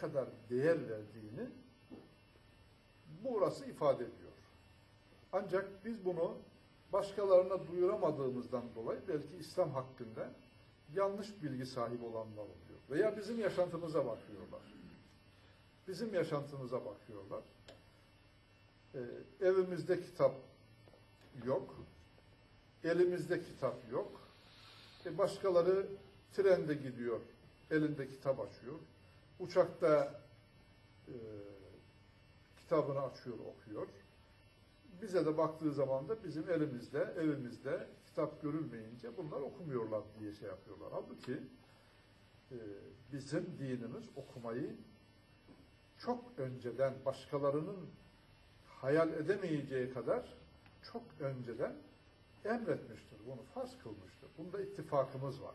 kadar değer verdiğini burası ifade ediyor. Ancak biz bunu başkalarına duyuramadığımızdan dolayı belki İslam hakkında yanlış bilgi sahibi olanlar oluyor. Veya bizim yaşantımıza bakıyorlar. Bizim yaşantımıza bakıyorlar. Ee, evimizde kitap yok. Elimizde kitap yok. E başkaları trende gidiyor. Elinde kitap açıyor. Uçakta e, kitabını açıyor, okuyor. Bize de baktığı zaman da bizim elimizde, evimizde kitap görülmeyince bunlar okumuyorlar diye şey yapıyorlar. Halbuki e, bizim dinimiz okumayı çok önceden başkalarının hayal edemeyeceği kadar çok önceden emretmiştir. Bunu farz kılmıştır. Bunda ittifakımız var.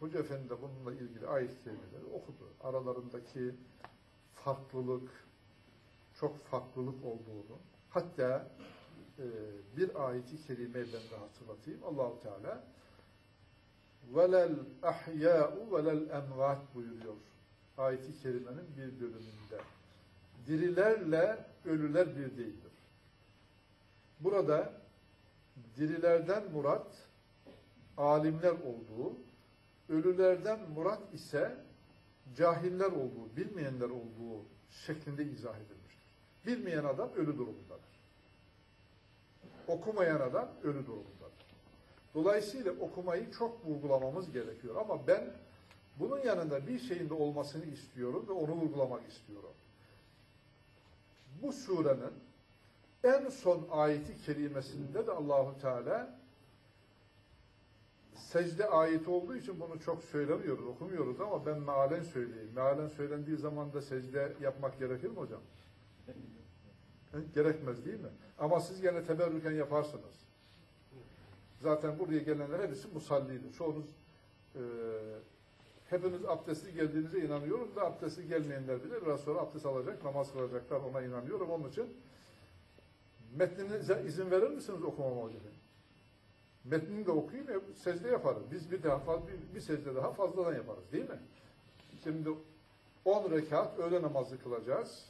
Hoca Efendi de bununla ilgili ayet kelimeleri okudu. Aralarındaki farklılık, çok farklılık olduğunu, hatta e, bir ayeti kerimeyi ben de hatırlatayım. Allahu Teala velel ahya'u velel emvat buyuruyor. Ayeti kerimenin bir bölümünde. Dirilerle ölüler bir değildir. Burada dirilerden murat alimler olduğu, ölülerden murat ise cahiller olduğu, bilmeyenler olduğu şeklinde izah edilmiştir. Bilmeyen adam ölü durumundadır. Okumayan adam ölü durumundadır. Dolayısıyla okumayı çok vurgulamamız gerekiyor. Ama ben bunun yanında bir şeyin de olmasını istiyorum ve onu vurgulamak istiyorum. Bu surenin en son ayeti kerimesinde de Allahu Teala secde ayeti olduğu için bunu çok söylemiyoruz, okumuyoruz ama ben mealen söyleyeyim. Mealen söylendiği zaman da secde yapmak gerekir mi hocam? Gerekmez değil mi? Ama siz gene teberrüken yaparsınız. Zaten buraya gelenler hepsi musallidir. Çoğunuz e, hepiniz abdestli geldiğinize inanıyorum da abdestli gelmeyenler bile biraz sonra abdest alacak, namaz kılacaklar ona inanıyorum. Onun için metninize izin verir misiniz okumama hocam? Metnini de okuyayım, ya, secde yaparım. Biz bir daha fazla, bir, bir secde daha fazladan yaparız değil mi? Şimdi 10 rekat öğle namazı kılacağız.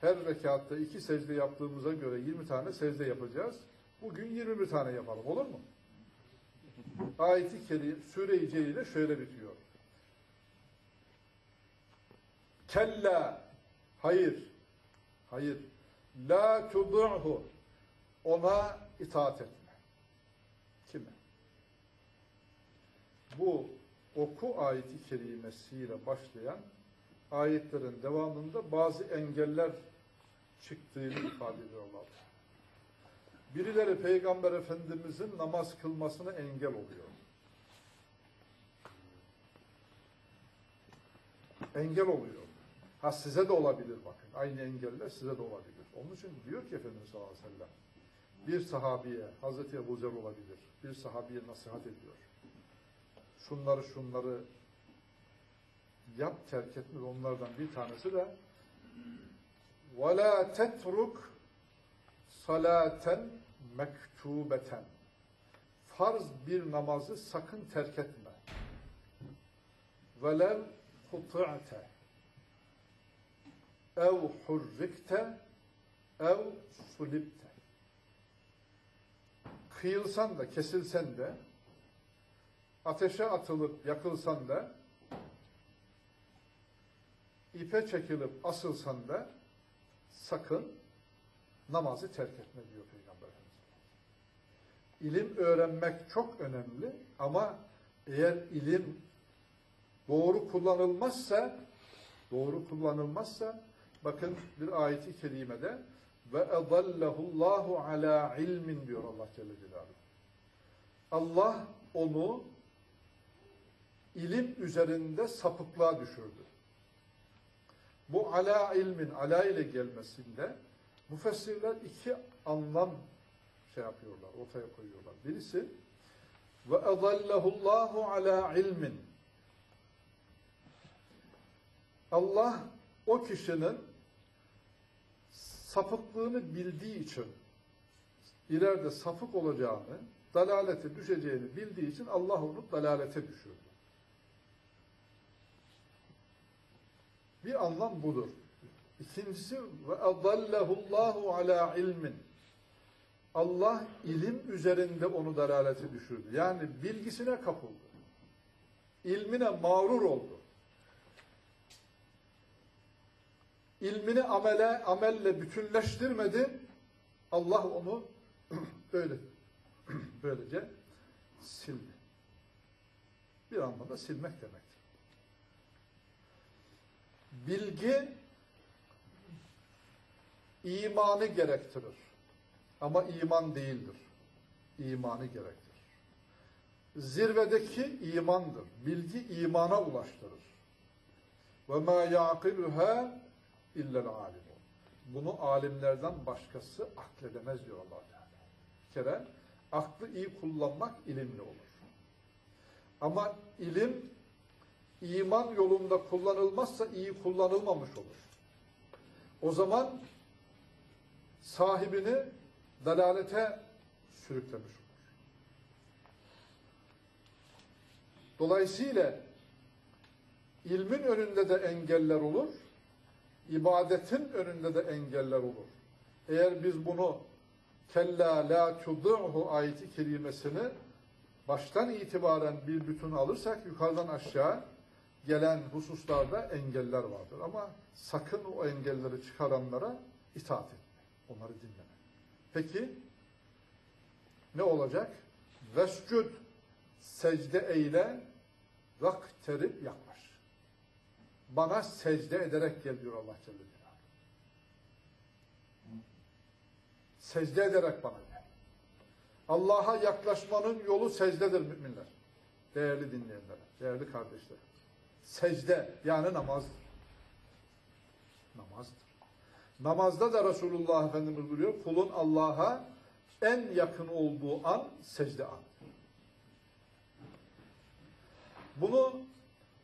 Her rekatta iki secde yaptığımıza göre 20 tane secde yapacağız. Bugün 21 tane yapalım. Olur mu? Ayeti keri Sure-i Celil'e şöyle bitiyor. Kella hayır hayır la tud'hu ona itaat etme. Bu oku ayeti kerimesiyle başlayan ayetlerin devamında bazı engeller çıktığını ifade ediyor Allah. Birileri Peygamber Efendimizin namaz kılmasına engel oluyor. Engel oluyor. Ha size de olabilir bakın. Aynı engeller size de olabilir. Onun için diyor ki Efendimiz sallallahu aleyhi ve sellem bir sahabiye, Hazreti Ebu Zer olabilir, bir sahabiye nasihat ediyor Şunları şunları yap terk etme onlardan bir tanesi de وَلَا تَتْرُكْ salaten mektubeten farz bir namazı sakın terk etme. velev huti'te ev hurrikte ev sulipte kıyılsan da kesilsen de ateşe atılıp yakılsan da ipe çekilip asılsan da sakın namazı terk etme diyor Peygamber Efendimiz. İlim öğrenmek çok önemli ama eğer ilim doğru kullanılmazsa doğru kullanılmazsa bakın bir ayeti kerimede ve edallahullahu ala ilmin diyor Allah Celle Celaluhu. Allah onu ilim üzerinde sapıklığa düşürdü. Bu ala ilmin, ala ile gelmesinde müfessirler iki anlam şey yapıyorlar, ortaya koyuyorlar. Birisi ve edallahullahu ala ilmin. Allah o kişinin sapıklığını bildiği için ileride sapık olacağını, dalalete düşeceğini bildiği için Allah onu dalalete düşürdü. Bir anlam budur. İkincisi ve adallahullahu ala ilmin. Allah ilim üzerinde onu dalalete düşürdü. Yani bilgisine kapıldı. İlmine mağrur oldu. İlmini amele, amelle bütünleştirmedi. Allah onu böyle böylece sildi. Bir anlamda silmek demektir. Bilgi imanı gerektirir. Ama iman değildir. İmanı gerektirir. Zirvedeki imandır. Bilgi imana ulaştırır. Ve ma yaqiluha illel alimun. Bunu alimlerden başkası akledemez diyor Allah Teala. Bir kere aklı iyi kullanmak ilimli olur. Ama ilim iman yolunda kullanılmazsa iyi kullanılmamış olur. O zaman sahibini dalalete sürüklemiş olur. Dolayısıyla ilmin önünde de engeller olur, ibadetin önünde de engeller olur. Eğer biz bunu kella la tud'hu ayeti kerimesini baştan itibaren bir bütün alırsak yukarıdan aşağı gelen hususlarda engeller vardır. Ama sakın o engelleri çıkaranlara itaat etme. Onları dinleme. Peki ne olacak? Vescud secde eyle vakterip yaklaş. Bana secde ederek gel diyor Allah Celle Celaluhu. Secde ederek bana gel. Allah'a yaklaşmanın yolu secdedir müminler. Değerli dinleyenler, değerli kardeşler. Secde yani namazdır. Namazdır. Namazda da Resulullah Efendimiz buyuruyor, kulun Allah'a en yakın olduğu an secde an. Bunu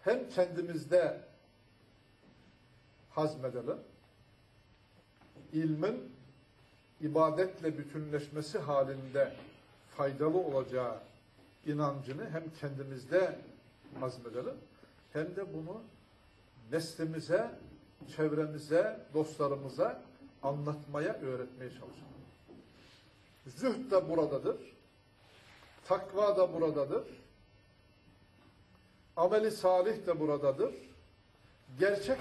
hem kendimizde hazmedelim, ilmin ibadetle bütünleşmesi halinde faydalı olacağı inancını hem kendimizde hazmedelim, hem de bunu neslimize, çevremize, dostlarımıza anlatmaya, öğretmeye çalışalım. Zühd de buradadır. Takva da buradadır. Ameli salih de buradadır. Gerçek